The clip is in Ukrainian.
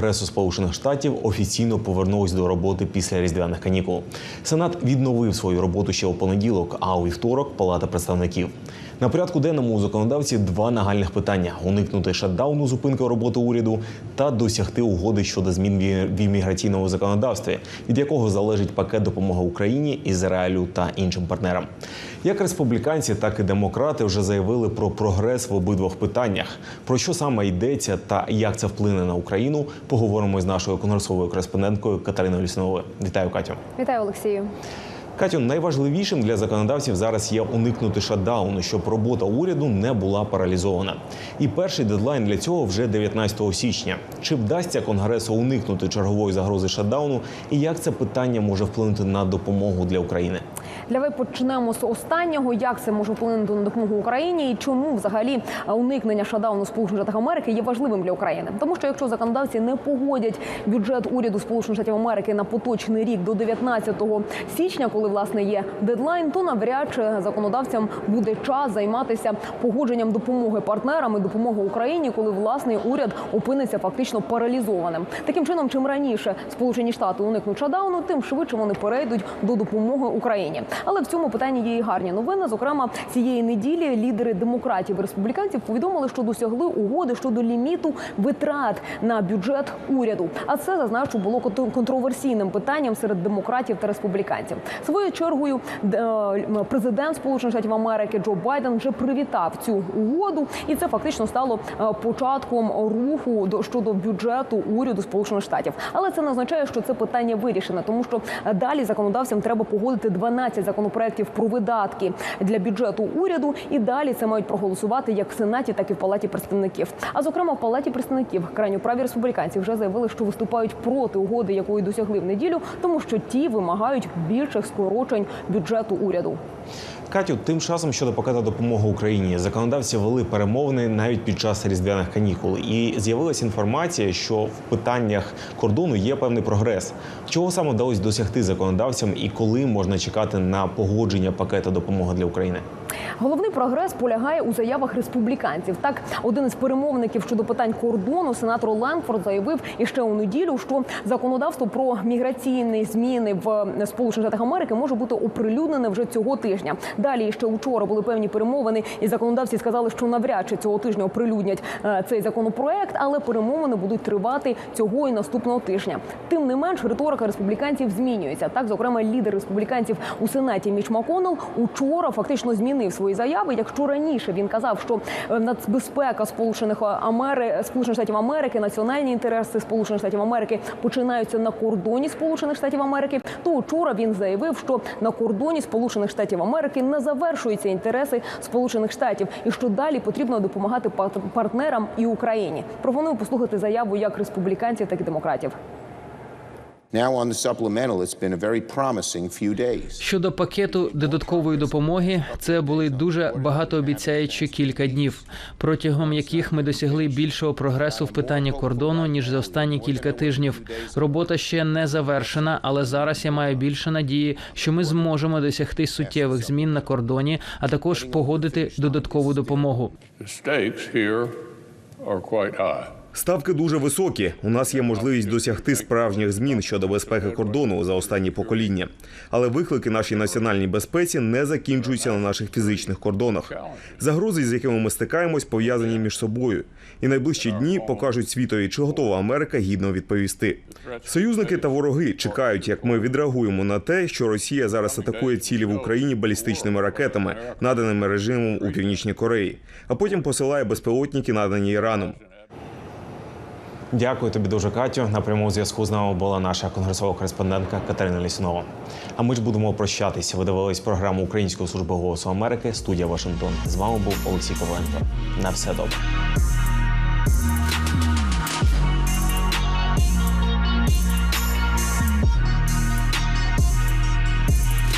Конгресу Сполучених Штатів офіційно повернулись до роботи після різдвяних канікул. Сенат відновив свою роботу ще у понеділок, а у вівторок Палата представників. На порядку денному у законодавців два нагальних питання: уникнути шатдауну зупинки роботи уряду та досягти угоди щодо змін в імміграційному законодавстві, від якого залежить пакет допомоги Україні, Ізраїлю та іншим партнерам. Як республіканці, так і демократи вже заявили про прогрес в обидвох питаннях. Про що саме йдеться та як це вплине на Україну, поговоримо з нашою конгресовою кореспонденткою Катериною Лісновою. Вітаю, Катю. Вітаю, Олексію. Катю, найважливішим для законодавців зараз є уникнути шатдауну, щоб робота уряду не була паралізована. І перший дедлайн для цього вже 19 січня. Чи вдасться конгресу уникнути чергової загрози шатдауну, і як це питання може вплинути на допомогу для України? Давай почнемо з останнього. Як це може вплинути на допомогу Україні і чому взагалі уникнення шатдауну Сполучених Штатів Америки є важливим для України? Тому що якщо законодавці не погодять бюджет уряду Сполучених Штатів Америки на поточний рік до 19 січня, коли власне є дедлайн, то навряд чи законодавцям буде час займатися погодженням допомоги партнерам і допомоги Україні, коли власний уряд опиниться фактично паралізованим. Таким чином, чим раніше Сполучені Штати уникнуть шатдауну, тим швидше вони перейдуть до допомоги Україні. Але в цьому питанні є і гарні новини. Зокрема, цієї неділі лідери демократів і республіканців повідомили, що досягли угоди щодо ліміту витрат на бюджет уряду. А це зазначу було кон- контроверсійним питанням серед демократів та республіканців. Своєю чергою е, президент Сполучених Штатів Америки Джо Байден вже привітав цю угоду, і це фактично стало е, початком руху до щодо бюджету уряду Сполучених Штатів. Але це не означає, що це питання вирішене, тому що е, далі законодавцям треба погодити 12 законопроєктів про видатки для бюджету уряду, і далі це мають проголосувати як в сенаті, так і в палаті представників. А зокрема, в палаті представників крайньоправі республіканці вже заявили, що виступають проти угоди, якої досягли в неділю, тому що ті вимагають більших скорочень бюджету уряду. Катю, тим часом щодо пакету допомоги Україні законодавці вели перемовини навіть під час різдвяних канікул. І з'явилася інформація, що в питаннях кордону є певний прогрес. Чого саме вдалося досягти законодавцям, і коли можна чекати на погодження пакету допомоги для України? Головний прогрес полягає у заявах республіканців. Так, один із перемовників щодо питань кордону, сенатор Ленфорд, заявив іще у неділю, що законодавство про міграційні зміни в Сполучених Штатах Америки може бути оприлюднене вже цього тижня. Далі ще учора були певні перемовини, і законодавці сказали, що навряд чи цього тижня оприлюднять е, цей законопроект, але перемовини будуть тривати цього і наступного тижня. Тим не менш, риторика республіканців змінюється. Так, зокрема, лідер республіканців у сенаті Міч Маконел учора фактично змінив свої заяви. Якщо раніше він казав, що е, нацбезпека Сполучених Амери... Сполучених Штатів Америки, національні інтереси Сполучених Штатів Америки починаються на кордоні Сполучених Штатів Америки, то учора він заявив, що на кордоні Сполучених Штатів Америки не завершуються інтереси Сполучених Штатів, і що далі потрібно допомагати партнерам і Україні. Пропоную послухати заяву як республіканців, так і демократів. Щодо пакету додаткової допомоги, це були дуже багатообіцяючі кілька днів, протягом яких ми досягли більшого прогресу в питанні кордону ніж за останні кілька тижнів. Робота ще не завершена, але зараз я маю більше надії, що ми зможемо досягти суттєвих змін на кордоні, а також погодити додаткову допомогу. The stakes here are quite high. Ставки дуже високі. У нас є можливість досягти справжніх змін щодо безпеки кордону за останні покоління. Але виклики нашій національній безпеці не закінчуються на наших фізичних кордонах. Загрози, з якими ми стикаємось, пов'язані між собою. І найближчі дні покажуть світові, чи готова Америка гідно відповісти. Союзники та вороги чекають, як ми відреагуємо на те, що Росія зараз атакує цілі в Україні балістичними ракетами, наданими режимом у північній Кореї, а потім посилає безпілотники, надані Іраном. Дякую тобі дуже, Катю. На прямому зв'язку з нами була наша конгресова кореспондентка Катерина Лісунова. А ми ж будемо прощатися. Ви дивились програму Української служби голосу Америки. Студія Вашингтон. З вами був Олексій Коваленко. На все добре.